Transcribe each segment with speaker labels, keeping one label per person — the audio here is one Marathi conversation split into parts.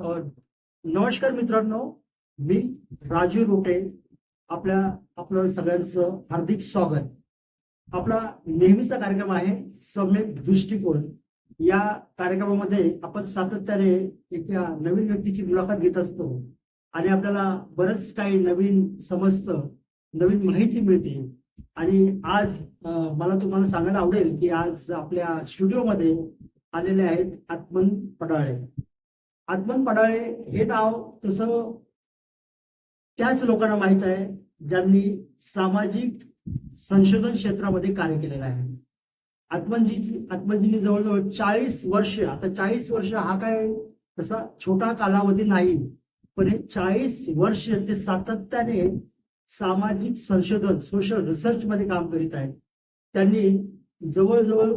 Speaker 1: नमस्कार मित्रांनो मी राजू रोटे आपल्या आपलं सगळ्यांचं हार्दिक स्वागत. आपला नेहमीचा कार्यक्रम आहे सम्यक दृष्टिकोन. या कार्यक्रमामध्ये आपण सातत्याने एका नवीन व्यक्तीची मुलाखत घेत असतो आणि आपल्याला बरंच काही नवीन समजतं नवीन माहिती मिळते. आणि आज मला तुम्हाला सांगायला आवडेल की आज आपल्या स्टुडिओमध्ये आलेले आहेत आत्मन पडाळे. आत्मन पडाळे हे नाव तसं त्याच लोकांना माहीत आहे ज्यांनी सामाजिक संशोधन क्षेत्रामध्ये कार्य केलेलं आहे. आत्मनजी आत्मजींनी जवळजवळ चाळीस वर्ष आता चाळीस वर्ष हा काय तसा छोटा कालावधी नाही पण हे चाळीस वर्ष ते सातत्याने सामाजिक संशोधन सोशल रिसर्च मध्ये काम करीत आहेत. त्यांनी जवळजवळ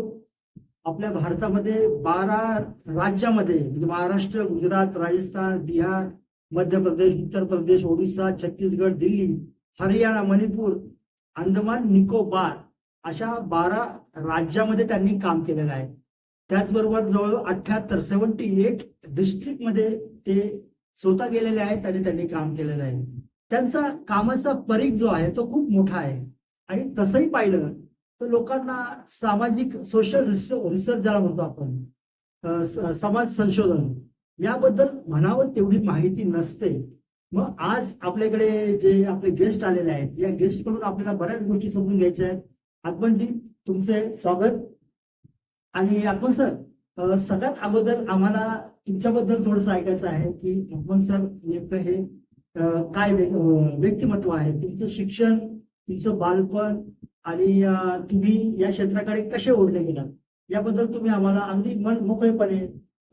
Speaker 1: आपल्या भारतामध्ये बारा राज्यामध्ये म्हणजे महाराष्ट्र गुजरात राजस्थान बिहार मध्य प्रदेश उत्तर प्रदेश ओडिसा छत्तीसगड दिल्ली हरियाणा मणिपूर अंदमान निकोबार अशा बारा राज्यामध्ये त्यांनी काम केलेलं आहे. त्याचबरोबर जवळ अठ्याहत्तर सेवन्टी एट डिस्ट्रिक्टमध्ये ते स्वतः गेलेले आहेत आणि त्यांनी काम केलेलं आहे. त्यांचा कामाचा परीख जो आहे तो खूप मोठा आहे. आणि तसंही पाहिलं तर लोकांना सामाजिक सोशल रिसर्च ज्याला म्हणतो आपण समाज संशोधन याबद्दल म्हणावं तेवढी माहिती नसते. मग आज आपल्याकडे जे आपले गेस्ट आलेले आहेत या गेस्टकडून आपल्याला बऱ्याच गोष्टी समजून घ्यायच्या आहेत. आत्मनजी तुमचे स्वागत. आणि आत्मन सर सगळ्यात अगोदर आम्हाला तुमच्याबद्दल थोडंसं ऐकायचं आहे की आत्मन सर नेमकं हे काय व्यक्तिमत्व आहे? तुमचं शिक्षण तुमचं बालपण आणि तुम्ही या क्षेत्राकडे कसे ओढले गेलात? याबद्दल तुम्ही आम्हाला अगदी मन मोकळेपणे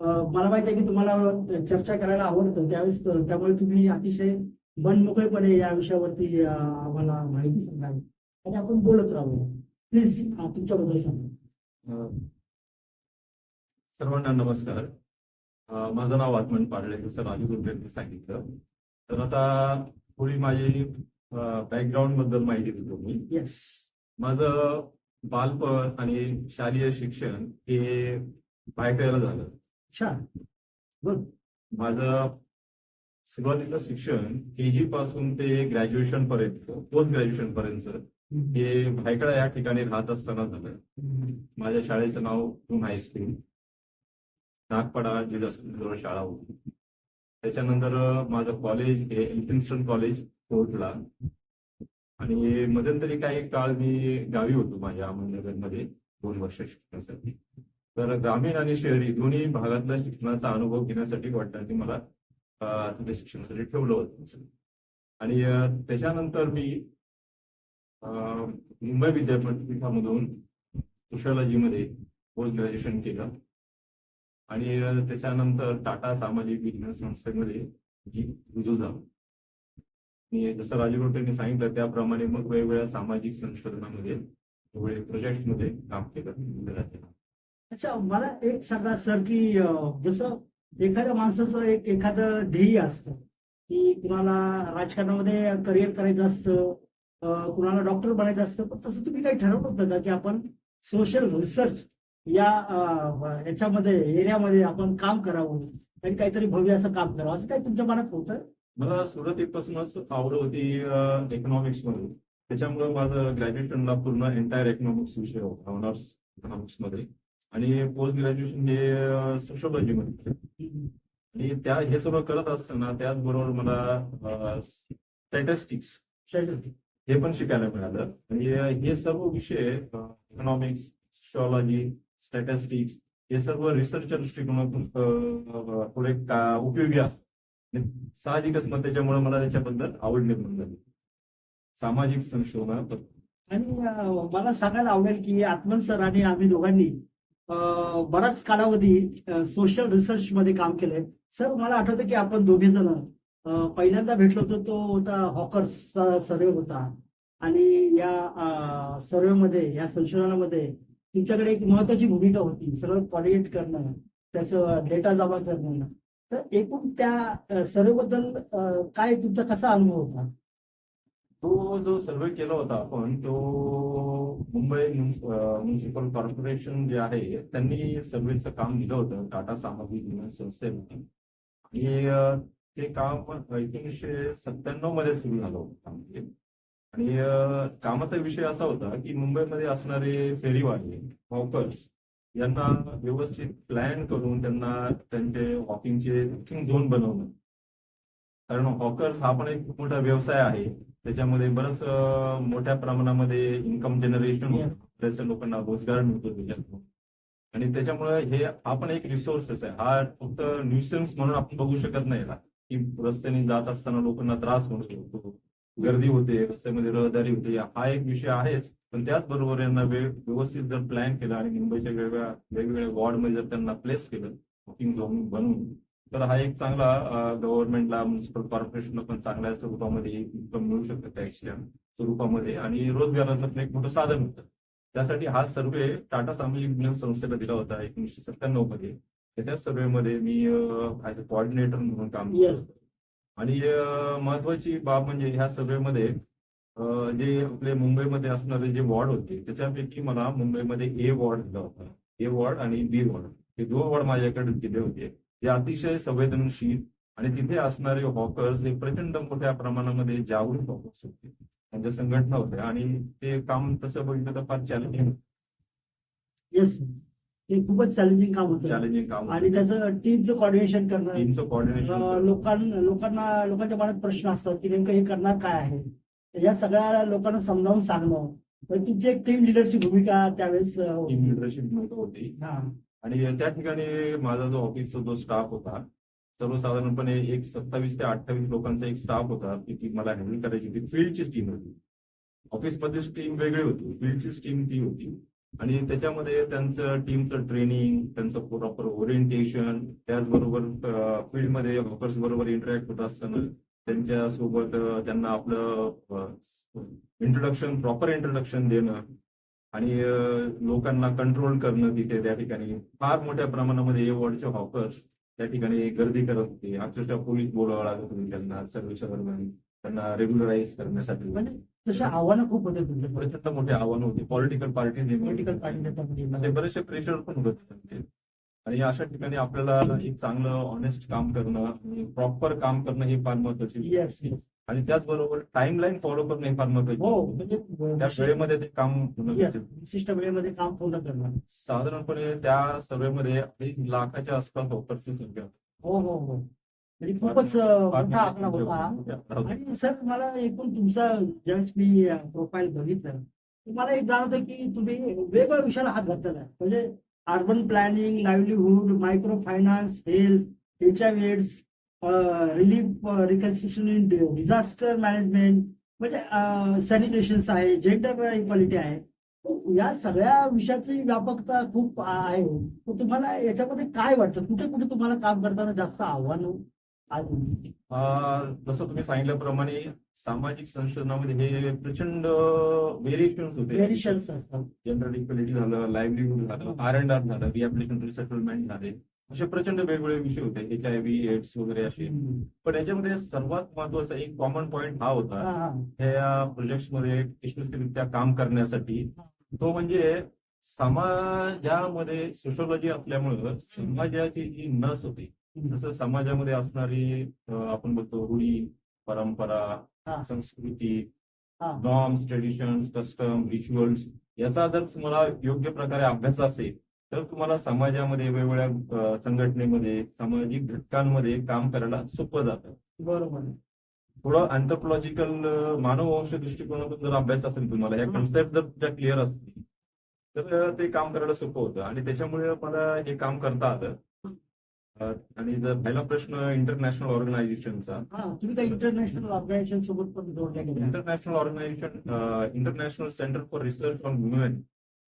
Speaker 1: मला माहिती आहे की तुम्हाला चर्चा करायला आवडतं त्यावेळेस त्यामुळे तुम्ही अतिशय मन मोकळेपणे या विषयावरती आम्हाला माहिती सांगावी आणि आपण बोलत राहू. प्लीज तुमच्याबद्दल सांगा.
Speaker 2: सर्वांना नमस्कार. माझं नाव आत्मन पाडळे जसं राजू गुंडेंनी सांगितलं. तर आता थोडी माझी बॅकग्राऊंडबद्दल माहिती देतो मी.
Speaker 1: येस
Speaker 2: माझं बालपण आणि शालेय शिक्षण हे भायखळ्याला झालं.
Speaker 1: छान.
Speaker 2: माझं सुरुवातीचं शिक्षण के जी पासून ते ग्रॅज्युएशन पर्यंत पोस्ट ग्रॅज्युएशन पर्यंत हे भायखळा या ठिकाणी राहत असताना झालं. माझ्या शाळेचं नाव टून हायस्कूल नागपाडा जिल्हा शाळा होती. त्याच्यानंतर माझं कॉलेज हे एल्फिन्स्टन कॉलेज कोर्टला आणि मध्यंतरी काही काळ मी गावी होतो माझ्या अहमदनगरमध्ये दोन वर्ष शिक्षणासाठी. तर ग्रामीण आणि शहरी दोन्ही भागातला शिक्षणाचा अनुभव घेण्यासाठी वडिलांनी मला तिथे शिक्षणासाठी ठेवलं होतं आणि त्याच्यानंतर मी मुंबई विद्यापीठामधून सोशॉलॉजीमध्ये पोस्ट ग्रॅज्युएशन केलं. आणि त्याच्यानंतर टाटा सामाजिक विज्ञान संस्थेमध्ये रुजू झालो. जसं राजकोटेंनी सांगितलं त्याप्रमाणे मग वेगवेगळ्या सामाजिक संशोधनामध्ये वेगवेगळ्या प्रोजेक्टमध्ये काम केलं.
Speaker 1: अच्छा मला एक सांगा सर की जसं एखाद्या माणसाचं एक एखादं ध्येय असतं की कुणाला राजकारणामध्ये करिअर करायचं असतं कुणाला डॉक्टर बनायचं असतं पण तसं तुम्ही काही ठरवलं होतं का की आपण सोशल रिसर्च या याच्यामध्ये एरियामध्ये आपण काम करावं आणि काहीतरी भव्य असं काम करावं असं काही तुमच्या मनात होतं?
Speaker 2: मला सुरुवातीपासूनच आवड होती इकॉनॉमिक्समध्ये त्याच्यामुळे माझं ग्रॅज्युएशनला पूर्ण एंटायर इकॉनॉमिक्स विषय होता ऑनर्स इकॉनॉमिक्समध्ये. आणि पोस्ट ग्रॅज्युएशन हे सोशोलॉजी मध्ये. आणि त्या हे सगळं करत असताना त्याचबरोबर मला स्टॅटिस्टिक्स हे पण शिकायला मिळालं. आणि हे सर्व विषय इकॉनॉमिक्स सोशॉलॉजी स्टॅटिस्टिक्स हे सर्व रिसर्चच्या दृष्टिकोनातून थोडे का- उपयोगी असतात. साहजिकच मग त्याच्यामुळे मला त्याच्याबद्दल आवड निर्माण झाली. सामाजिक संशोधनाबद्दल
Speaker 1: आणि मला सांगायला आवडेल की आत्मन सर आणि आम्ही दोघांनी बराच कालावधी सोशल रिसर्च मध्ये काम केलंय. सर मला आठवतं की आपण दोघे जण पहिल्यांदा भेटलो होतो तो होता हॉकर्सचा सर्वे होता. आणि या सर्वे मध्ये या संशोधनामध्ये तुमच्याकडे एक महत्वाची भूमिका होती. सगळं कॉर्डिनेट करणं त्याचं डेटा जमा करणं. तर एकूण त्या सर्वे बद्दल काय तुमचा कसा अनुभव होता?
Speaker 2: तो जो सर्वे केला होता आपण तो मुंबई म्युन्सिपल कॉर्पोरेशन जे आहे त्यांनी सर्वेचं काम दिलं होतं टाटा सामाजिक विमा संस्थेने आणि ते काम एकोणीसशे सत्त्याण्णवमध्ये सुरू झालं होतं काम. आणि कामाचा विषय असा होता की मुंबईमध्ये असणारे फेरीवाले वॉकर्स यांना व्यवस्थित प्लॅन करून त्यांना त्यांचे वॉकिंगचे वॉकिंग झोन बनवणं. कारण हॉकर्स हा पण एक खूप मोठा व्यवसाय आहे. त्याच्यामध्ये बरंच मोठ्या प्रमाणामध्ये इन्कम जनरेशन. बऱ्याचशा लोकांना रोजगार मिळतो त्याच्यातून. आणि त्याच्यामुळे हे हा पण एक रिसोर्सेस आहे. हा फक्त न्यूसन्स म्हणून आपण बघू शकत नाही ना. की रस्त्याने जात असताना लोकांना त्रास होऊ शकतो गर्दी होते रस्त्यामध्ये रहदारी होते. हा एक विषय आहेच. पण त्याचबरोबर यांना वेळ व्यवस्थित जर प्लॅन केला आणि मुंबईच्या वेगवेगळ्या वेगवेगळ्या वॉर्डमध्ये जर त्यांना प्लेस केलं वॉकिंग झोन बनवून तर हा एक चांगला गव्हर्नमेंटला म्युन्सिपल कॉर्पोरेशनला पण चांगल्या स्वरूपामध्ये इन्कम मिळू शकतं टॅक्सच्या स्वरूपामध्ये. आणि रोजगाराचं पण एक मोठं साधन होतं. त्यासाठी हा सर्वे टाटा सामाजिक विज्ञान संस्थेला दिला होता एकोणीसशे सत्त्याण्णवमध्ये त्या सर्वेमध्ये मी ऍज अ कोऑर्डिनेटर म्हणून काम केलं. आणि महत्वाची बाब म्हणजे ह्या सर्वेमध्ये जे आपले मुंबईमध्ये असणारे जे वॉर्ड होते त्याच्यापैकी मला मुंबईमध्ये ए वॉर्ड दिला होता. ए वॉर्ड आणि बी वॉर्ड. हे दोन वॉर्ड माझ्याकडे दिले होते. जे अतिशय संवेदनशील आणि तिथे असणारे हॉकर्स हे प्रचंड मोठ्या प्रमाणामध्ये जागरूक हॉकर्स होते. त्यांच्या संघटना होत्या आणि ते काम तसं बघितलं तर फार चॅलेंजिंग
Speaker 1: येस ते खूपच चॅलेंजिंग काम होतं.
Speaker 2: चॅलेंजिंग काम
Speaker 1: आणि त्याचं टीमचं कॉर्डिनेशन करणं
Speaker 2: टीमचं कॉर्डिनेशन
Speaker 1: लोकांना लोकांना लोकांच्या मनात प्रश्न असतात की नेमकं हे करणार काय आहे? या सगळ्या लोकांना समजावून सांगणं. तर तुमची एक टीम लिडरची भूमिका त्यावेळेस
Speaker 2: टीम लिडरशिप होती. आणि त्या ठिकाणी माझा जो ऑफिसचा जो स्टाफ होता सर्वसाधारणपणे एक सत्तावीस ते अठ्ठावीस लोकांचा एक स्टाफ होता की ती मला हँडल करायची होती. फील्डचीच टीम होती. ऑफिसमध्येच टीम वेगळी होती. फील्डचीच टीम ती होती. आणि त्याच्यामध्ये त्यांचं टीमचं ट्रेनिंग त्यांचं प्रॉपर ओरिएंटेशन त्याचबरोबर फील्डमध्ये वर्कर्स बरोबर इंटरॅक्ट होत असताना त्यांच्यासोबत त्यांना आपलं इंट्रोडक्शन प्रॉपर इंट्रोडक्शन देणं आणि लोकांना कंट्रोल करणं तिथे त्या ठिकाणी. फार मोठ्या प्रमाणामध्ये ए वॉर्डचे हॉकर्स त्या ठिकाणी गर्दी करत होते. अक्षरशः पोलीस बोलावं लागत होते त्यांना सर्व्हिसच्या दरम्यान त्यांना रेग्युलराईज करण्यासाठी.
Speaker 1: म्हणजे तसे आव्हानं खूप होते तुमच्या
Speaker 2: प्रचंड मोठे आव्हान होते. पॉलिटिकल पार्टीज
Speaker 1: पॉलिटिकल पार्टी
Speaker 2: बरेचसे प्रेशर पण होत होते. आणि अशा ठिकाणी आपल्याला एक चांगलं ऑनेस्ट काम करणं प्रॉपर काम करणं हे फार महत्वाची. आणि त्याचबरोबर टाइमलाईन फॉलो करणं हे फार महत्वाची
Speaker 1: हो. म्हणजे
Speaker 2: त्या वेळेमध्ये ते काम.
Speaker 1: विशिष्ट वेळेमध्ये काम पूर्ण करणं
Speaker 2: साधारणपणे त्या सर्वेमध्ये अडीच लाखाच्या आसपास ऑफरची संख्या होती.
Speaker 1: हो हो हो म्हणजे खूपच मोठा होता. आणि सर मला एकूण तुमचा ज्यावेळेस मी प्रोफाईल बघितलं मला एक जाणवतं की तुम्ही वेगवेगळ्या विषयाला हात घातलेला आहे म्हणजे urban planning livelihood micro finance health H I AIDS relief reconstruction in disaster management म्हणजे uh, सॅनिटेशन्स आहे जेंडर इक्वालिटी आहे. या सगळ्या विषयाची व्यापकता खूप आहे हो. तर तुम्हाला याच्यामध्ये काय वाटतं? कुठे कुठे तुम्हाला काम करताना जास्त आव्हान
Speaker 2: हो? जसं तुम्ही सांगितल्याप्रमाणे सामाजिक संशोधनामध्ये हे प्रचंड व्हेरिएशन्स होते.
Speaker 1: व्हेरिएशन्स असतात.
Speaker 2: जनरल इक्वेलिटी झालं लाईव्हलीहूड झालं आर अँड आर झालं रिॲप्लिकेशन रिसेटलमेंट झाले. असे प्रचंड वेगवेगळे विषय होते. एच आय व्ही एड्स वगैरे असे. पण याच्यामध्ये सर्वात महत्त्वाचा एक कॉमन पॉईंट हा होता. ह्या प्रोजेक्टमध्ये यशस्वीरित्या काम करण्यासाठी. तो म्हणजे समाजामध्ये सोशोलॉजी असल्यामुळं समाजाची जी नस होती जसं समाजामध्ये असणारी आपण बघतो रूढी परंपरा. संस्कृती. नॉर्म्स ट्रेडिशन्स कस्टम रिच्युअल्स याचा जर तुम्हाला योग्य प्रकारे अभ्यास असेल तर तुम्हाला समाजामध्ये वेगवेगळ्या संघटनेमध्ये सामाजिक घटकांमध्ये काम करायला सोपं जातं
Speaker 1: बरोबर
Speaker 2: थोडं अँथ्रोपॉलॉजिकल मानववंश दृष्टिकोनातून जर अभ्यास असेल तुम्हाला या. कन्सेप्ट जर तुमच्या क्लिअर असतील तर ते काम करायला सोपं होतं आणि त्याच्यामुळे मला हे काम करता आलं आणि जर पहिला प्रश्न इंटरनॅशनल ऑर्गनायझेशनचा
Speaker 1: हा तुम्ही काही इंटरनॅशनल ऑर्गनायझेशन सोबत पण जोडल्या गेल्या
Speaker 2: international organisation international centre for research on women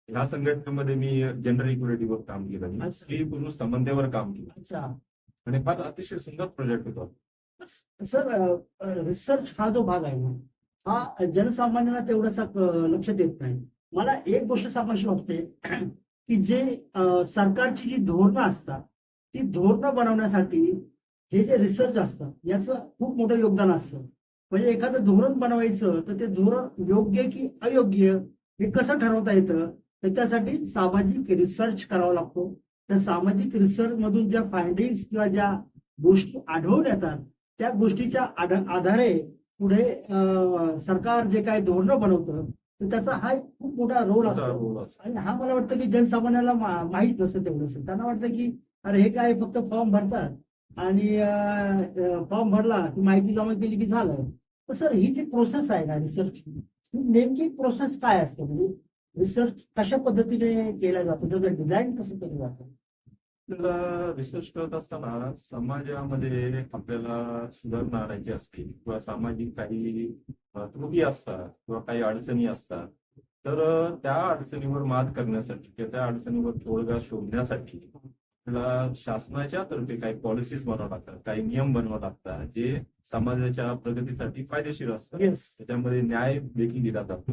Speaker 2: ह्या संघटनेमध्ये मी जेंडर इक्वेलिटीवर काम केलं. मी. स्त्री पुरुष संबंधावर काम केलं.
Speaker 1: अच्छा.
Speaker 2: आणि फार अतिशय सुंदर प्रोजेक्ट होता.
Speaker 1: सर रिसर्च हा जो भाग आहे ना हा जनसामान्यांना तेवढासा लक्ष देत नाही. मला एक गोष्ट सांगायची वाटते की जे सरकारची जी धोरणं असतात ती धोरणं बनवण्यासाठी हे जे रिसर्च असतं याचं खूप मोठं योगदान असतं. म्हणजे एखादं धोरण बनवायचं तर ते धोरण योग्य की अयोग्य हे कसं ठरवता येतं? तर त्यासाठी सामाजिक रिसर्च करावा लागतो. त्या सामाजिक रिसर्च मधून ज्या फायंडिंग्स किंवा ज्या गोष्टी आढळून येतात त्या गोष्टीच्या आध- आधारे पुढे सरकार जे काही धोरणं बनवतं तर त्याचा हा एक खूप मोठा रोल असतो. आणि हा मला वाटतं की जनसामान्याला माहीत नसतं तेवढंच त्यांना वाटतं की अरे हे काय फक्त फॉर्म भरतात. आणि फॉर्म भरला की माहिती जमा केली की झालं. तर सर ही जी प्रोसेस आहे ना रिसर्च नेमकी प्रोसेस काय असते? म्हणजे रिसर्च कशा पद्धतीने केला जातो? त्याचं डिझाईन कसं केलं जातं?
Speaker 2: आपल्याला रिसर्च करत असताना समाजामध्ये आपल्याला सुधारणा आणायची असते. किंवा सामाजिक काही त्रुटी असतात किंवा काही अडचणी असतात. तर त्या अडचणीवर मात करण्यासाठी किंवा त्या अडचणीवर तोडगा शोधण्यासाठी आपल्याला शासनाच्या तर्फे काही पॉलिसीज बनवावं लागतात काही नियम बनवावं लागतात जे समाजाच्या प्रगतीसाठी फायदेशीर असतात. त्याच्यामध्ये न्याय देखील दिला जातो.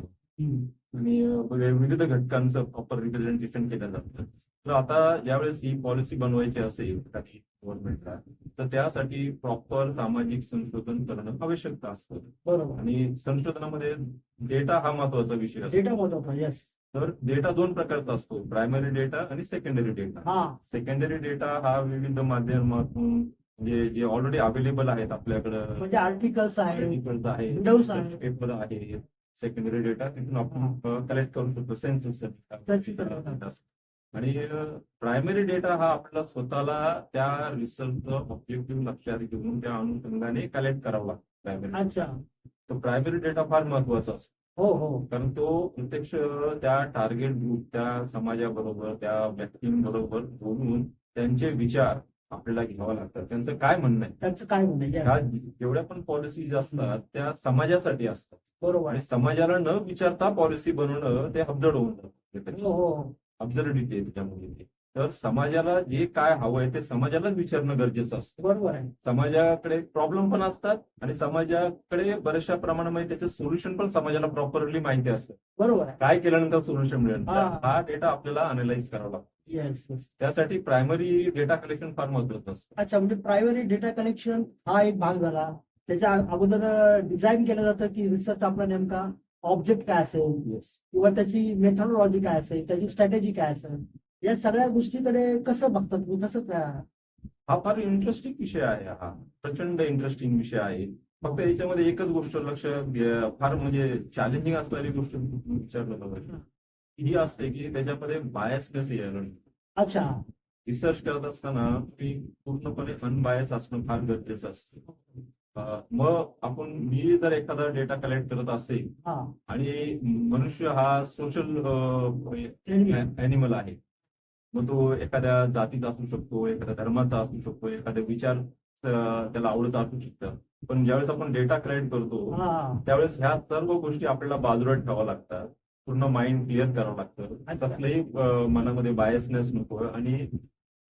Speaker 2: आणि विविध घटकांचं प्रॉपर रिप्रेझेंटेशन केलं जातं. तर आता ज्यावेळेस ही पॉलिसी बनवायची असेल काही गव्हर्नमेंटला तर त्यासाठी प्रॉपर सामाजिक संशोधन करणं आवश्यकता असतं.
Speaker 1: बरोबर.
Speaker 2: आणि संशोधनामध्ये डेटा हा महत्त्वाचा विषय असतो.
Speaker 1: डेटा महत्त्वाचा येस
Speaker 2: तर डेटा दोन प्रकारचा असतो. प्रायमरी डेटा आणि सेकंडरी डेटा
Speaker 1: हा.
Speaker 2: सेकंडरी डेटा हा विविध माध्यमातून म्हणजे जे ऑलरेडी अवेलेबल आहेत आपल्याकडं.
Speaker 1: म्हणजे आर्टिकल्स आहे
Speaker 2: आर्टिकल्स आहे. सेकंडरी डेटा तिथून आपण कलेक्ट करू शकतो. Census
Speaker 1: it.
Speaker 2: आणि प्रायमरी डेटा हा आपल्याला स्वतःला त्या रिसर्चचं ऑब्जेक्टिव्ह लक्षात घेऊन त्या अनुषंगाने कलेक्ट करावा लागतो. प्रायमरी
Speaker 1: अच्छा.
Speaker 2: तर प्रायमरी डेटा फार महत्त्वाचा असतो.
Speaker 1: हो हो.
Speaker 2: कारण तो प्रत्यक्ष त्या टार्गेट ग्रुप त्या समाजाबरोबर त्या व्यक्तींबरोबर बोलून त्यांचे विचार आपल्याला घ्यावा लागतात. त्यांचं काय म्हणणं आहे?
Speaker 1: त्यांचं काय म्हणणं
Speaker 2: ह्या
Speaker 1: yes.
Speaker 2: जेवढ्या पण पॉलिसीज असतात त्या समाजासाठी असतात.
Speaker 1: बरोबर.
Speaker 2: आणि
Speaker 1: आहे
Speaker 2: समाजाला न विचारता पॉलिसी बनवणं ते अब्जड होऊन जातं.
Speaker 1: हो हो
Speaker 2: अब्झर्डिटी आहे त्याच्यामध्ये. तर समाजाला जे काय हवंय ते समाजालाच विचारणं गरजेचं असतं.
Speaker 1: बरोबर आहे.
Speaker 2: समाजाकडे प्रॉब्लेम पण असतात आणि समाजाकडे बऱ्याचशा प्रमाणामध्ये त्याचे सोल्युशन पण समाजाला प्रॉपरली माहिती असतं.
Speaker 1: बरोबर आहे.
Speaker 2: काय केल्यानंतर सोल्युशन मिळेल?
Speaker 1: हा.
Speaker 2: हा डेटा आपल्याला अनालाइज करावा लागतो.
Speaker 1: येस येस
Speaker 2: त्यासाठी प्रायमरी डेटा कलेक्शन फार महत्वाचं असतं.
Speaker 1: अच्छा म्हणजे प्रायमरी डेटा कलेक्शन हा एक भाग झाला. त्याच्या अगोदर डिझाईन केलं जातं की रिसर्च आपला नेमका ऑब्जेक्ट काय असेल?
Speaker 2: येस
Speaker 1: किंवा त्याची मेथॉडॉलॉजी काय असेल? त्याची स्ट्रॅटेजी काय असेल? या सगळ्या गोष्टीकडे कसं बघतात तुम्ही? कसं त्या-
Speaker 2: हा फार इंटरेस्टिंग विषय आहे हा. प्रचंड इंटरेस्टिंग विषय आहे. फक्त याच्यामध्ये एकच गोष्ट लक्ष फार म्हणजे चॅलेंजिंग असणारी गोष्ट विचारलं
Speaker 1: हं.
Speaker 2: पाहिजे ही. असते की त्याच्यामध्ये बायसनेस यायला
Speaker 1: अच्छा.
Speaker 2: रिसर्च करत असताना तुम्ही पूर्णपणे अनबायस असणं फार गरजेचं असतं. मग आपण मी जर एखादा डेटा कलेक्ट करत असेल आणि मनुष्य हा सोशल. अॅनिमल आहे. मग तो एखाद्या जातीचा असू शकतो एखाद्या धर्माचा असू शकतो एखाद्या विचार त्याला आवडत असू शकतं पण ज्यावेळेस आपण डेटा कलेक्ट करतो त्यावेळेस ह्या सर्व गोष्टी आपल्याला बाजूला ठेवाव्या लागतात. पूर्ण माइंड क्लिअर करावं लागतं. कसलंही मनामध्ये बायसनेस नको आणि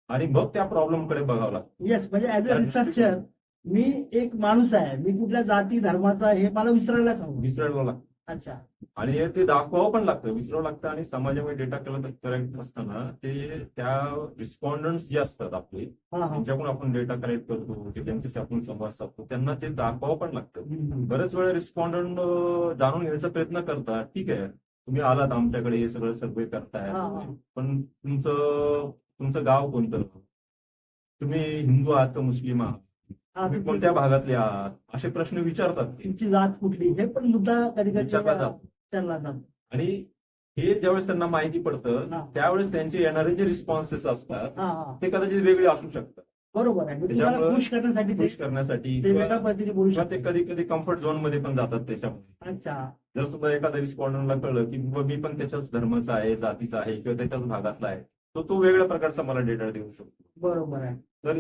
Speaker 2: आणि मग त्या प्रॉब्लेमकडे बघावं लागतं.
Speaker 1: येस म्हणजे ऍज अ रिसर्चर मी एक माणूस आहे. मी कुठल्या जाती धर्माचा हे मला विसरायलाच हवं.
Speaker 2: विसरायला लागतं.
Speaker 1: अच्छा.
Speaker 2: आणि ते दाखवावं पण लागतं विसरावं लागतं आणि समाजामध्ये डेटा कलेक्ट करत असताना ते त्या रिस्पॉन्डंट्स जे असतात आपले त्यांच्याकडून आपण डेटा कलेक्ट करतो त्यांच्याशी आपण संवाद साधतो त्यांना ते दाखवावं पण लागतं. बरेच वेळा रिस्पॉन्डंट जाणून घ्यायचा प्रयत्न करतात ठीक आहे तुम्ही आलात आमच्याकडे हे सगळं सर्वे करताय. पण तुमचं तुमचं गाव कोणतं? तुम्ही हिंदू आहात का मुस्लिम आहात? तुम्ही कोणत्या भागातले आहात? असे प्रश्न विचारतात ते.
Speaker 1: तुमची जात कुठली? हे पण मुद्दा कधी कधी
Speaker 2: विचारला जातो.
Speaker 1: विचारला जातो.
Speaker 2: आणि हे ज्यावेळेस त्यांना माहिती पडतं. त्यावेळेस त्यांचे येणारे जे रिस्पॉन्सेस असतात
Speaker 1: हा हा.
Speaker 2: ते कदाचित वेगळे असू शकतात.
Speaker 1: बरोबर आहे. म्हणजे तुम्हाला
Speaker 2: त्याच्यामुळं
Speaker 1: खुश करण्यासाठी ते
Speaker 2: खुश करण्यासाठी
Speaker 1: ते वेगळ्या
Speaker 2: किंवा
Speaker 1: पद्धतीने बोलू
Speaker 2: किंवा ते
Speaker 1: शकतात.
Speaker 2: कधी कधी कम्फर्ट झोनमध्ये पण जातात त्याच्यामध्ये.
Speaker 1: अच्छा.
Speaker 2: जर सुद्धा एखाद्या रिस्पॉन्डंटला कळलं की बाबा मी पण त्याच्याच धर्माचा आहे जातीचा आहे किंवा त्याच्याच भागातला आहे तो तो वेगळ्या प्रकारचा मला डेटा देऊ शकतो.
Speaker 1: बरोबर आहे.
Speaker 2: तर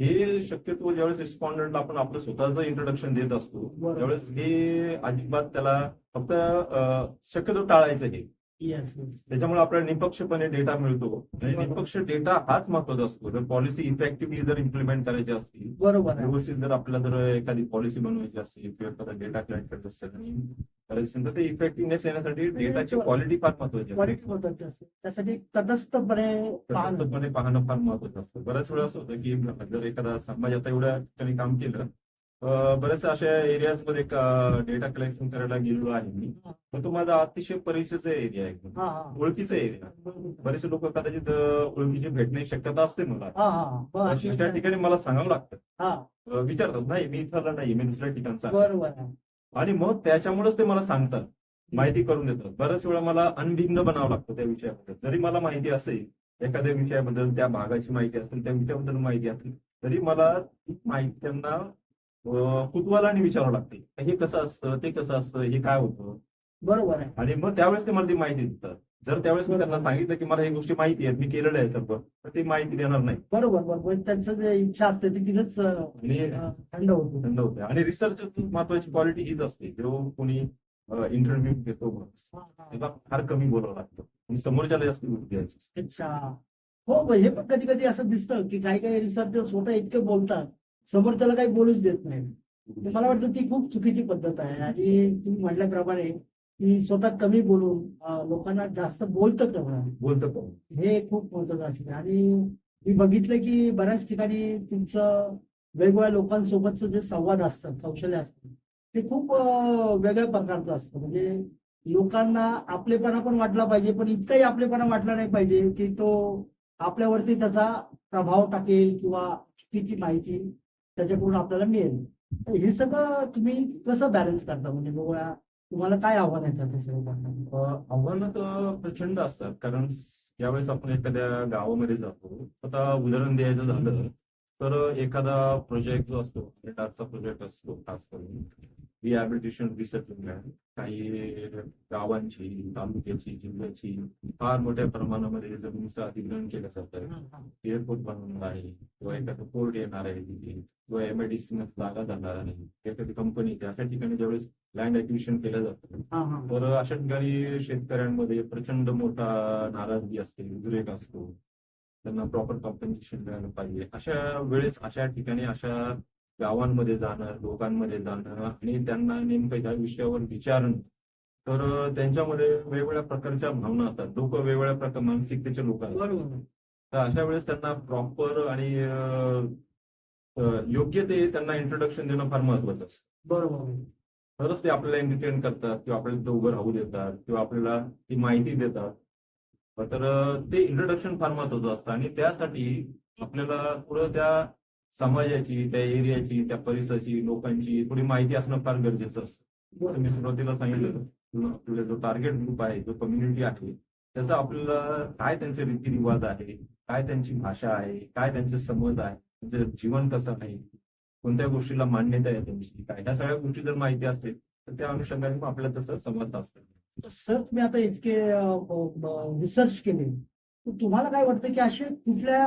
Speaker 2: हे शक्यतो ज्यावेळेस रिस्पॉन्डंटला आपण आपलं स्वतःचं इंट्रोडक्शन देत असतो. त्यावेळेस हे अजिबात त्याला फक्त शक्यतो टाळायचं हे त्याच्यामुळे आपल्याला निपक्षपणे डेटा मिळतो. निपक्ष डेटा हाच महत्त्वाचा असतो. जर पॉलिसी इफेक्टिव्हली जर इम्प्लिमेंट करायची असतील
Speaker 1: बरोबर
Speaker 2: व्यवस्थित जर आपल्याला जर एखादी पॉलिसी बनवायची असेल किंवा एखादा डेटा कलेक्ट करायचा असेल करायचं तर ते इफेक्टिव्हनेस येण्यासाठी डेटाची क्वालिटी फार महत्वाची
Speaker 1: क्वालिटी महत्वाची असते. त्यासाठी तटस्थपणे पाहणं.
Speaker 2: तटस्थपणे पाहणं फार महत्वाचं असतं. बऱ्याच वेळा असं होतं की जर एखादा समाज आता एवढ्या ठिकाणी काम केलं बऱ्याचशा अशा एरियाजमध्ये डेटा कलेक्शन करायला गेलेलो आहे मी. तर तो माझा अतिशय परिचयचा एरिया आहे. ओळखीचा एरिया बरेचसे लोक कदाचित ओळखीचे भेटण्याची शक्यता असते मला. त्या ठिकाणी मला सांगावं लागतं. विचारतात नाही मी इथला नाही मी दुसऱ्या ठिकाणचा आहे."
Speaker 1: बरोबर आहे.
Speaker 2: आणि मग त्याच्यामुळेच ते मला सांगतात. माहिती करून देतात. बऱ्याच वेळा मला अनभिज्ञ बनावं लागतं त्या विषयाबद्दल. जरी मला माहिती असेल एखाद्या विषयाबद्दल त्या भागाची माहिती असेल त्या विषयाबद्दल माहिती असेल तरी मला ती माहिती त्यांना कुतूहलाने विचारावं लागते. हे कसं असतं ते कसं असतं हे काय होतं?
Speaker 1: बरोबर आहे.
Speaker 2: आणि मग त्यावेळेस ते मला ती माहिती देतात. जर त्यावेळेस मी त्यांना सांगितलं की मला ही गोष्टी माहिती आहेत मी केलेलं आहे सर्व तर ते माहिती देणार नाही.
Speaker 1: बरोबर बरोबर. त्यांचं जे इच्छा असते ती तिथेच थंड होते.
Speaker 2: थंड होते. आणि रिसर्च महत्वाची क्वालिटी हीच असते. जो कोणी इंटरव्ह्यू घेतो
Speaker 1: हा, हा.
Speaker 2: त्याला फार कमी बोलावं लागतं. आणि समोरच्याला जास्त द्यायची.
Speaker 1: अच्छा. हो ब- हे पण कधी कधी असं दिसतं की काही काही रिसर्चर स्वतः इतके बोलतात. समोरच्याला काही बोलूच देत नाही. मला वाटतं ती खूप चुकीची पद्धत आहे. आणि तुम्ही म्हटल्याप्रमाणे की स्वतः कमी बोलून लोकांना जास्त बोलतं करणं
Speaker 2: बोलतं
Speaker 1: हे खूप महत्वाचं असतं. आणि मी बघितलं की बऱ्याच ठिकाणी तुमचं वेगवेगळ्या लोकांसोबतचं जे संवाद असतात कौशल्य असतं ते खूप वेगळ्या प्रकारचं असतं. म्हणजे लोकांना आपलेपणा पण वाटला पाहिजे पण इतकाही आपलेपणा वाटला नाही पाहिजे की तो आपल्यावरती त्याचा प्रभाव टाकेल किंवा चुकीची माहिती त्याच्याकडून आपल्याला मिळेल. हे सगळं तुम्ही कसं बॅलन्स करता? म्हणजे वेगवेगळ्या तुम्हाला काय आव्हान येतात हे सगळं
Speaker 2: आव्हानं तर प्रचंड असतात. कारण यावेळेस आपण एखाद्या गावामध्ये जातो. आता उदाहरण द्यायचं झालं तर एखादा प्रोजेक्ट जो असतो प्रोजेक्ट असतो खास करून. रिहॅबिलिटेशन रिसर्च काही गावांची तालुक्याची जिल्ह्याची फार मोठ्या प्रमाणामध्ये जमिनीचं अधिग्रहण केलं जातं. एअरपोर्ट बनवणार आहे किंवा एखादं पोर्ट येणार आहे तिथे किंवा एमआयडीसी जागा जाणार आहे. एखादी कंपनी अशा ठिकाणी ज्यावेळेस लँड ऍक्विशन केलं जातं तर अशा ठिकाणी शेतकऱ्यांमध्ये प्रचंड मोठा नाराजगी असते उद्रेक असतो. त्यांना प्रॉपर कॉम्पन्सेशन मिळालं पाहिजे. अशा वेळेस अशा ठिकाणी अशा गावांमध्ये जाणं लोकांमध्ये जाणं आणि त्यांना नेमकं ह्या विषयावर विचारणं तर त्यांच्यामध्ये वेगवेगळ्या प्रकारच्या भावना असतात. लोक वेगवेगळ्या प्रकार मानसिकतेचे लोक असतात. तर अशा वेळेस त्यांना प्रॉपर आणि योग्य ते त्यांना इंट्रोडक्शन देणं फार महत्वाचं असतं.
Speaker 1: बरोबर.
Speaker 2: तरच ते आपल्याला एंटरटेन करतात किंवा आपल्याला तिथं उभं राहू देतात किंवा आपल्याला ती माहिती देतात. तर ते इंट्रोडक्शन फार महत्वाचं असतं आणि त्यासाठी आपल्याला थोडं त्या समाजाची त्या एरियाची त्या परिसराची लोकांची थोडी माहिती असणं फार गरजेचं असतं. जसं मी सुरुवातीला सांगितलं आपला जो टार्गेट ग्रुप आहे जो कम्युनिटी आहे त्याचा आपल्याला काय त्यांचे रीतिरिवाज आहे काय त्यांची भाषा आहे काय त्यांचे समज आहे त्यांचं जीवन कसं आहे कोणत्या गोष्टीला मान्यता आहे त्यांची काय ह्या सगळ्या गोष्टी जर माहिती असतील तर त्या अनुषंगाने मग आपल्याला तसं समजत असतं.
Speaker 1: सर तुम्ही आता इतके रिसर्च केले. तुम्हाला काय वाटतं की असे कुठल्या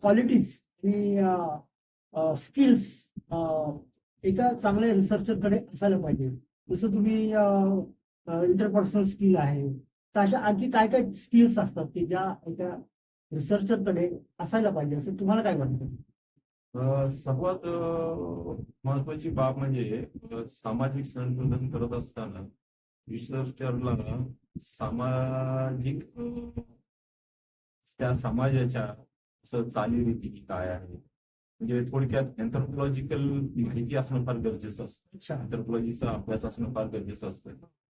Speaker 1: क्वालिटीज ही स्किल्स एका चांगल्या रिसर्चरकडे असायला पाहिजे. जसं तुम्ही इंटरपर्सनल स्किल आहे तर अशा आणखी काय काय स्किल्स असतात की ज्या एका रिसर्चरकडे असायला पाहिजे असं तुम्हाला काय वाटतं?
Speaker 2: सर्वात महत्वाची बाब म्हणजे सामाजिक संशोधन करत असताना रिसर्चरला सामाजिक त्या समाजाच्या असं चालीरीती काय आहे? म्हणजे थोडक्यात एन्थ्रोपॉलॉजिकल माहिती असणं फार गरजेचं असतं. अँथ्रोपॉलॉजीचा अभ्यास असणं फार गरजेचं असतं.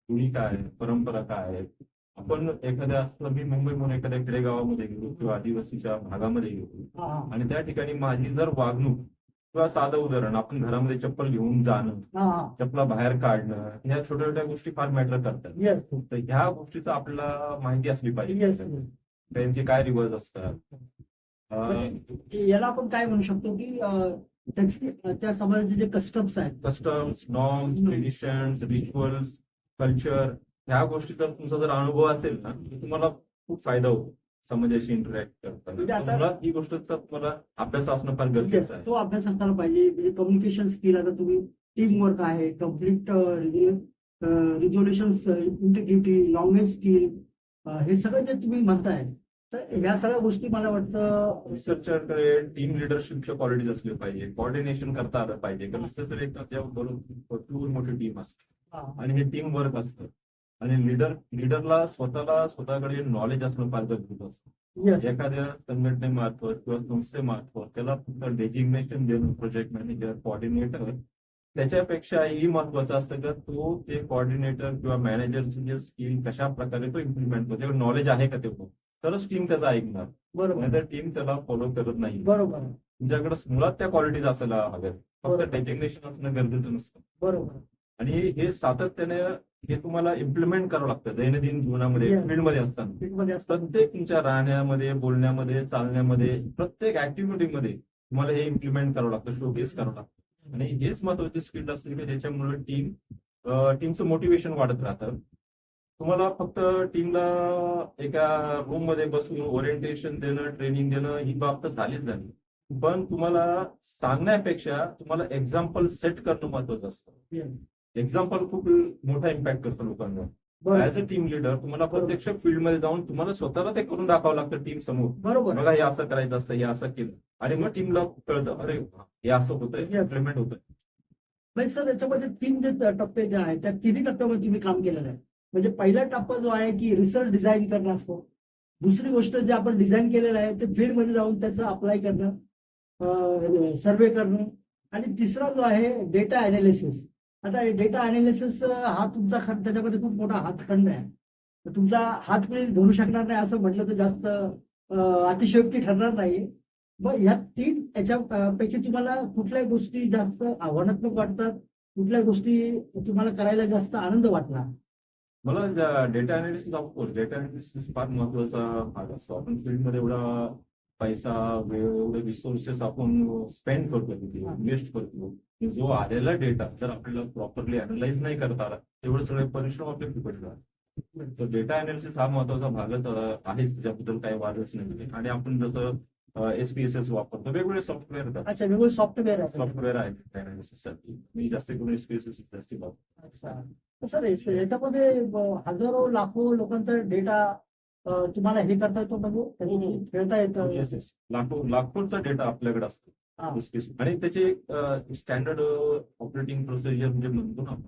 Speaker 2: रूढी काय आहे? परंपरा काय आहेत आपण एखाद्या मी मुंबई म्हणून एखाद्या खेडेगावामध्ये गेलो किंवा आदिवासीच्या भागामध्ये गेलो आणि त्या ठिकाणी माझी जर वागणूक किंवा साधं उदाहरण आपण घरामध्ये चप्पल घेऊन जाणं चपला बाहेर काढणं ह्या छोट्या छोट्या गोष्टी फार मॅटर करतात. तर ह्या गोष्टीचा आपल्याला माहिती असली पाहिजे. त्यांचे काय रिवाज असतात?
Speaker 1: याला आपण काय म्हणू शकतो की त्याची त्या समाजाचे जे कस्टम्स आहेत.
Speaker 2: Customs norms. Traditions rituals culture ह्या गोष्टीचा तुमचा जर अनुभव असेल ना तुम्हाला खूप फायदा होतो समाजाशी इंटरॅक्ट
Speaker 1: म्हणजे
Speaker 2: करताना मुळात ही गोष्टचा तुम्हाला अभ्यास असणं फार गरजेचं आहे.
Speaker 1: तो अभ्यास असताना पाहिजे. म्हणजे कम्युनिकेशन स्किल आता तुम्ही टीम वर्क आहे complete resolution integrity language skill हे सगळं जे तुम्ही म्हणताय तर ह्या सगळ्या गोष्टी मला वाटतं
Speaker 2: रिसर्चरकडे टीम लिडरशिपच्या क्वालिटीज असले पाहिजे. कोऑर्डिनेशन करता आलं पाहिजे. कारण रिसर्चर एक भरपूर मोठी टीम असते.
Speaker 1: हा,
Speaker 2: आणि हे टीम वर्क असतं. आणि लीडर लीडरला स्वतःला स्वतःकडे नॉलेज असणं फार गरजेचं असतं. एखाद्या संघटनेमार्फत किंवा संस्थेमार्फत त्याला फक्त डेजिग्नेशन देणं प्रोजेक्ट मॅनेजर कोऑर्डिनेटर त्याच्यापेक्षाही महत्वाचं असतं का? तो ते कॉर्डिनेटर किंवा मॅनेजरची जे स्किल कशा प्रकारे तो इम्प्लिमेंट करतो. नॉलेज आहे का तेवढं? तरच टीम त्याचा ऐकणार.
Speaker 1: बरोबर.
Speaker 2: नाहीतर टीम त्याला फॉलो करत नाही.
Speaker 1: बरोबर.
Speaker 2: तुमच्याकडे मुळात त्या क्वालिटीज असायला हव्यात.
Speaker 1: बरोबर.
Speaker 2: फक्त डेजिग्नेशन असणं गरजेचं नसतं.
Speaker 1: बरोबर.
Speaker 2: आणि हे सातत्याने हे तुम्हाला इम्प्लिमेंट करावं लागतं. दैनंदिन जीवनामध्ये
Speaker 1: Yes.
Speaker 2: फील्डमध्ये असताना.
Speaker 1: फील्डमध्ये असतात
Speaker 2: प्रत्येक तुमच्या राहण्यामध्ये बोलण्यामध्ये चालण्यामध्ये प्रत्येक ऍक्टिव्हिटीमध्ये तुम्हाला हे इम्प्लिमेंट करावं लागतं. शोकेस करावं लागतं. आणि हेच महत्वाची स्किल असते की ज्याच्यामुळे टीम टीमचं मोटिवेशन वाढत राहतं. तुम्हाला फक्त टीमला एका रूममध्ये बसून ओरिएंटेशन देणं ट्रेनिंग देणं ही बाब तर झालीच झाली. पण तुम्हाला सांगण्यापेक्षा तुम्हाला एक्झाम्पल सेट करणं महत्वाचं असतं. एक्झाम्पल खूप मोठा इम्पॅक्ट करतो लोकांवर. ऍज अ टीम लिडर तुम्हाला प्रत्यक्ष फील्डमध्ये जाऊन तुम्हाला स्वतःला ते करून दाखवावं लागतं टीम समोर.
Speaker 1: बरोबर.
Speaker 2: बघा हे असं करायचं असतं हे असं केलं. आणि मग टीमला कळतं अरे हे असं होतंय
Speaker 1: Yes.
Speaker 2: इम्प्लिमेंट होतंय.
Speaker 1: म्हणजे सर याच्यामध्ये तीन जे टप्पे जे आहेत त्या तिन्ही टप्प्यामध्ये तुम्ही काम केलेलं आहे. म्हणजे पहिला टप्पा जो आहे की रिसर्च डिझाईन करणं असतो. दुसरी गोष्ट जे आपण डिझाईन केलेलं आहे ते फील्डमध्ये जाऊन त्याचं अप्लाय करणं सर्वे करणं. आणि तिसरा जो आहे डेटा अनालिसिस आता डेटा अनालिसिस हा तुमचा खंड त्याच्यामध्ये खूप मोठा हातखंड आहे. तुमचा हात कुणी धरू शकणार नाही असं म्हटलं तर जास्त अतिशयोक्ती ठरणार नाही मग ह्या तीन याच्यापैकी तुम्हाला कुठल्या गोष्टी जास्त आव्हानात्मक वाटतात कुठल्या गोष्टी तुम्हाला करायला जास्त आनंद वाटला
Speaker 2: मला data analysis of course data analysis फार महत्त्वाचा भाग असतो. आपण फील्डमध्ये एवढा पैसा वेळ एवढे रिसोर्सेस आपण स्पेंड करतो तिथे. इन्व्हेस्ट करतो. जो आलेला डेटा जर आपल्याला प्रॉपरली अनालाइज नाही करता आला तेवढे सगळे परिश्रम आपले फुकट जातात. तर डेटा अनालिसिस हा महत्त्वाचा भागच आहेच. त्याच्याबद्दल काही वादच नाही आणि आपण जसं एसपीएसएस वापरतो वेगवेगळे सॉफ्टवेअर येतात.
Speaker 1: वेगवेगळे सॉफ्टवेअर
Speaker 2: सॉफ्टवेअर आहे डेटा अनालिसिससाठी. मी जास्त करून एसपीएसएस जास्त वापरतो.
Speaker 1: सर याच- याच्यामध्ये हजारो लाखो लोकांचा डेटा तुम्हाला हे करता येतो म्हणजे खेळता येतं.
Speaker 2: येस येस लाखो लाखोचा डेटा आपल्याकडे असतो.
Speaker 1: हा.
Speaker 2: आणि त्याचे स्टँडर्ड ऑपरेटिंग प्रोसिजर म्हणजे म्हणतो ना आपण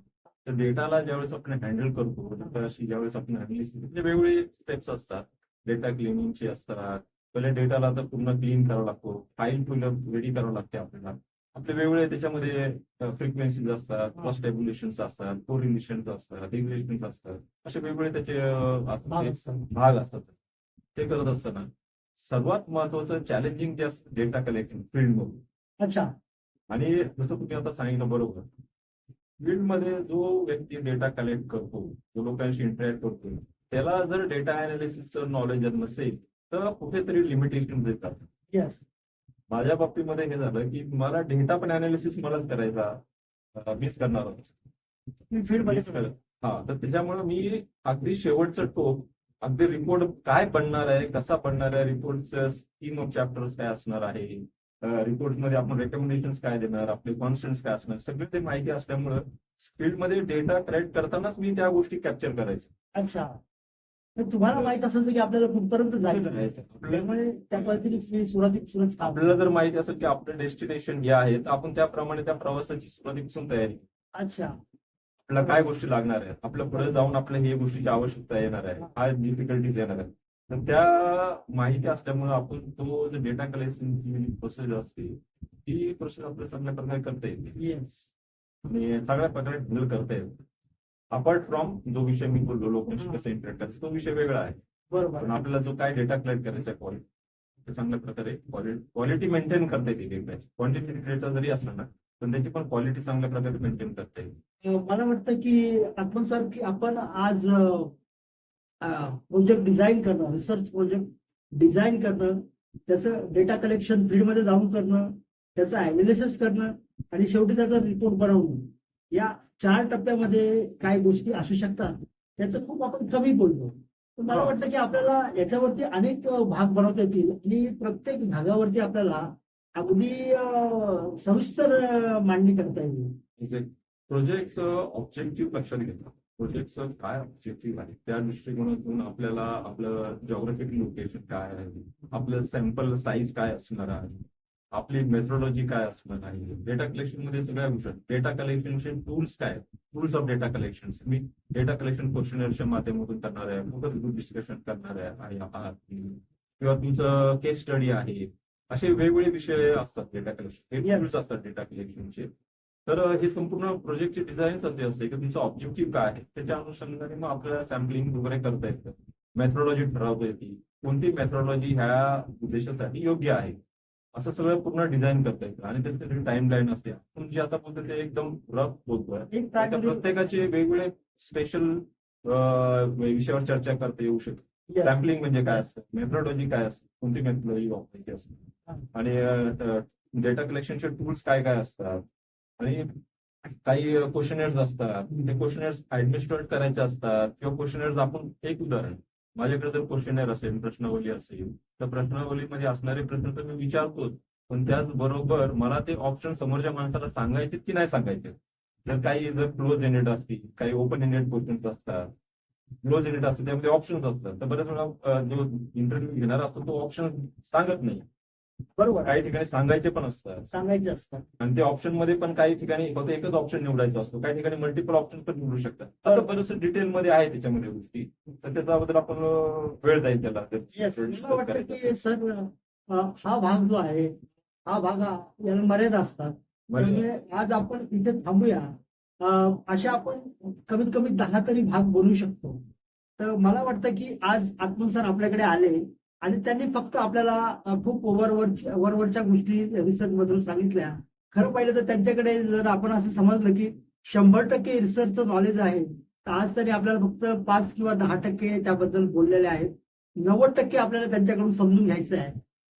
Speaker 2: तर डेटाला ज्यावेळेस आपण हँडल करतो डेटाशी ज्यावेळेस आपण अनालिसिस म्हणजे वेगवेगळे स्टेप्स असतात. डेटा क्लिनिंगचे असतात. पहिले डेटाला आता पूर्ण क्लीन करावा लागतो. फाईल फुल रेडी करावं लागते आपल्याला. आपले वेगवेगळे त्याच्यामध्ये फ्रिक्वेन्सीज असतात कॉस्ट एब्युलेशन्स असतात कोरिलेशन्स असतात रेग्युलेशन्स असतात. असे वेगवेगळे त्याचे
Speaker 1: भाग असतात.
Speaker 2: ते करत असताना सर्वात महत्वाचं चॅलेंजिंग जे असतं डेटा कलेक्शन फील्डमध्ये
Speaker 1: अच्छा.
Speaker 2: आणि जसं तुम्ही आता सांगितलं बरोबर. फील्डमध्ये जो व्यक्ती डेटा कलेक्ट करतो जो लोकांशी इंटरॅक्ट करतो त्याला जर डेटा अनालिसिसचं नॉलेज नसेल तर कुठेतरी लिमिटेशन देतात. माझ्या बाबतीमध्ये हे झालं की मला डेटा पण अनालिसिस मलाच करायचा मिस करणार होता. हा तर त्याच्यामुळे मी अगदी शेवटचं टोक अगदी रिपोर्ट काय बनणार आहे कसा बनणार आहे रिपोर्टचं स्कीम ऑफ चॅप्टर्स काय असणार आहे रिपोर्टमध्ये आपण रेकमेंडेशन काय देणार आपले कॉन्स्टन्स काय असणार सगळे ते माहिती असल्यामुळं फील्डमध्ये डेटा कलेक्ट करतानाच मी त्या गोष्टी कॅप्चर करायचे
Speaker 1: अच्छा तुम्हाला माहीत असायचं की आपल्याला कुठपर्यंत जायचं आहे. त्यामुळे त्या पद्धतीने मी सुरुवाती सुरुवात काम
Speaker 2: आपल्याला जर माहिती असेल की आपलं डेस्टिनेशन हे आहे तर आपण त्याप्रमाणे त्या प्रवासाची सुरुवातीपासून तयारी
Speaker 1: अच्छा.
Speaker 2: आपल्याला काय गोष्टी लागणार आहेत? आपल्या पुढे जाऊन आपल्या हे गोष्टीची आवश्यकता येणार आहे. काय डिफिकल्टीज येणार आहेत? तर त्या माहिती असल्यामुळे आपण तो जो डेटा कलेक्शन प्रोसेस असते ती प्रोसेस आपल्याला चांगल्या प्रकारे करता येते.
Speaker 1: येस
Speaker 2: आणि चांगल्या प्रकारे हँडल करता येते. अपार्ट फ्रॉम जो विषय मी बोललो लोकांशी कसं इंटरेक्ट करायचं तो विषय वेगळा आहे.
Speaker 1: बरोबर.
Speaker 2: पण आपल्याला जो काय डेटा कलेक्ट करायचा आहे क्वालिटी चांगल्या प्रकारे क्वालिटी मेंटेन करता येते डेटाची क्वांटिटी डेटा जरी असला ना पण त्याची पण क्वालिटी चांगल्या प्रकारे मेंटेन करता
Speaker 1: अं, मला वाटतं की आत्मन सर की आपण आज प्रोजेक्ट डिझाईन करणं रिसर्च प्रोजेक्ट डिझाईन करणं त्याचं डेटा कलेक्शन फील्डमध्ये जाऊन करणं त्याचं अनालिसिस करणं आणि शेवटी त्याचा रिपोर्ट बनवणं. या चार टप्प्यामध्ये काय गोष्टी असू शकतात त्याचं खूप आपण कमी बोलतो तर मला. वाटतं की आपल्याला याच्यावरती अनेक भाग बनवता येतील आणि प्रत्येक भागावरती आपल्याला अगदी सविस्तर मांडणी करता येईल.
Speaker 2: प्रोजेक्टचं ऑब्जेक्टिव्ह लक्षात घेतलं. प्रोजेक्टचं काय ऑब्जेक्टिव्ह आहे त्या दृष्टिकोनातून आपल्याला आपलं जॉग्राफिक लोकेशन काय आहे? आपलं सॅम्पल साईज काय असणार आहे? आपली मेथोडॉलॉजी काय असणार आहे डेटा कलेक्शनमध्ये सगळ्या गोष्टी डेटा कलेक्शनचे टूल्स काय टूल्स ऑफ डेटा कलेक्शन मी डेटा कलेक्शन क्वेश्चनरच्या माध्यमातून करणार आहे. फोकस ग्रुप डिस्कशन करणार आहे. आहे आहात किंवा तुमचं केस स्टडी आहे. असे वेगवेगळे विषय असतात डेटा कलेक्शन हे. टूल्स असतात डेटा कलेक्शनचे तर हे संपूर्ण प्रोजेक्टची डिझाईन्स अशी असते की तुमचं ऑब्जेक्टिव्ह काय आहे? त्याच्या अनुषंगाने मग आपल्याला सॅम्पलिंग वगैरे करता येतं. मेथोडॉलॉजी ठरवता येते. कोणती मेथोडॉलॉजी ह्या उद्देशासाठी योग्य आहे? असं सगळं पूर्ण डिझाइन करता येतं. आणि त्याच्यासाठी टाइम लाईन असते. आपण जे आता बोलतो ते एकदम रफ बोलतोय. त्या प्रत्येकाचे वेगवेगळे स्पेशल विषयावर चर्चा करता येऊ शकते. सॅम्पलिंग म्हणजे काय असतं? मेथोडॉलॉजी काय असते? कोणती मेथोडॉलॉजी वापरायची असते. आणि डेटा कलेक्शनचे टूल्स काय काय असतात? आणि काही क्वेश्चनर्स असतात. ते क्वेश्चनर्स ऍडमिनिस्ट्रेट करायचे असतात. किंवा क्वेश्चनर्स आपण एक उदाहरण माझ्याकडे जर क्वेश्चनर असेल प्रश्नावली असेल तर प्रश्नावलीमध्ये असणारे प्रश्न तर मी विचारतोच. पण त्याचबरोबर मला ते ऑप्शन समोरच्या माणसाला सांगायचे की नाही सांगायचे जर काही जर क्लोज एंडेड असतील काही ओपन एंडेड क्वेश्चन्स असतात क्लोज एंडेड असतात त्यामध्ये ऑप्शन्स असतात तर बरेच वेळा जो इंटरव्ह्यू घेणार असतो तो ऑप्शन सांगत नाही.
Speaker 1: बरोबर.
Speaker 2: काही ठिकाणी सांगायचे पण असतात.
Speaker 1: सांगायचे असतात.
Speaker 2: आणि ते ऑप्शनमध्ये पण काही ठिकाणी फक्त एकच ऑप्शन निवडायचा असतो. काही ठिकाणी मल्टिपल ऑप्शन पण निवडू शकतात. असं बरंच डिटेल मध्ये आहे त्याच्यामध्ये गोष्टी. तर त्याच्याबद्दल आपण वेळ जाईल त्याला
Speaker 1: मला वाटतं की. सर हा भाग जो आहे हा भाग याला मर्यादा असतात.
Speaker 2: म्हणजे
Speaker 1: आज आपण इथे थांबूया. अशा आपण कमीत कमी दहा तरी भाग बोलू शकतो. तर मला वाटतं की आज आत्मसर आपल्याकडे आले आणि त्यांनी फक्त आपल्याला खूप वरवरच्या वरवरच्या गोष्टी रिसर्च मधून सांगितल्या. खरं पाहिलं तर त्यांच्याकडे जर आपण असं समजलं की शंभर टक्के रिसर्चचं नॉलेज आहे आज तरी आपल्याला फक्त पाच किंवा दहा टक्के त्याबद्दल बोललेले आहेत. नव्वद टक्के आपल्याला त्यांच्याकडून समजून घ्यायचं आहे.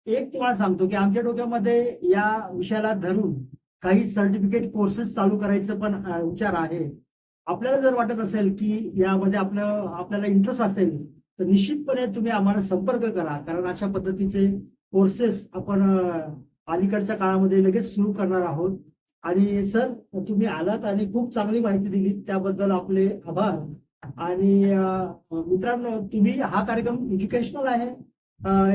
Speaker 1: एक तुम्हाला सांगतो की आमच्या डोक्यामध्ये या विषयाला धरून काही सर्टिफिकेट कोर्सेस चालू करायचं पण विचार आहे. आपल्याला जर वाटत असेल की यामध्ये आपलं आपल्याला इंटरेस्ट असेल तर निश्चितपणे तुम्ही आम्हाला संपर्क करा. कारण अशा पद्धतीचे कोर्सेस आपण अलीकडच्या काळामध्ये लगेच सुरू करणार आहोत. आणि सर तुम्ही आलात आणि खूप चांगली माहिती दिली. त्याबद्दल आपले आभार. आणि मित्रांनो तुम्ही हा कार्यक्रम एज्युकेशनल आहे.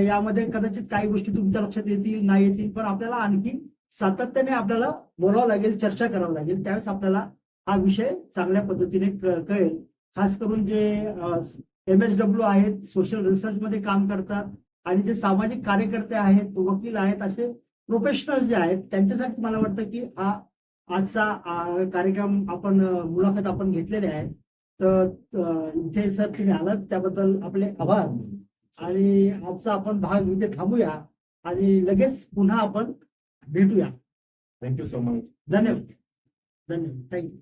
Speaker 1: यामध्ये कदाचित काही गोष्टी तुमच्या लक्षात येतील नाही येतील पण आपल्याला आणखी सातत्याने आपल्याला बोलावं लागेल चर्चा करावं लागेल. त्यावेळेस आपल्याला हा विषय चांगल्या पद्धतीने कळेल. खास करून जे एम एस डब्ल्यू आहेत सोशल रिसर्च मध्ये काम करतात. आणि जे सामाजिक कार्यकर्ते आहेत वकील आहेत असे प्रोफेशनल जे आहेत त्यांच्यासाठी मला वाटतं की हा आजचा कार्यक्रम आपण मुलाखत आपण घेतलेली आहे. तर इथे सर तुम्ही आलात त्याबद्दल आपले आभार. आणि आजचा आपण भाग इथे थांबूया आणि लगेच पुन्हा आपण भेटूया.
Speaker 2: थँक्यू सो मच
Speaker 1: धन्यवाद. धन्यवाद. थँक्यू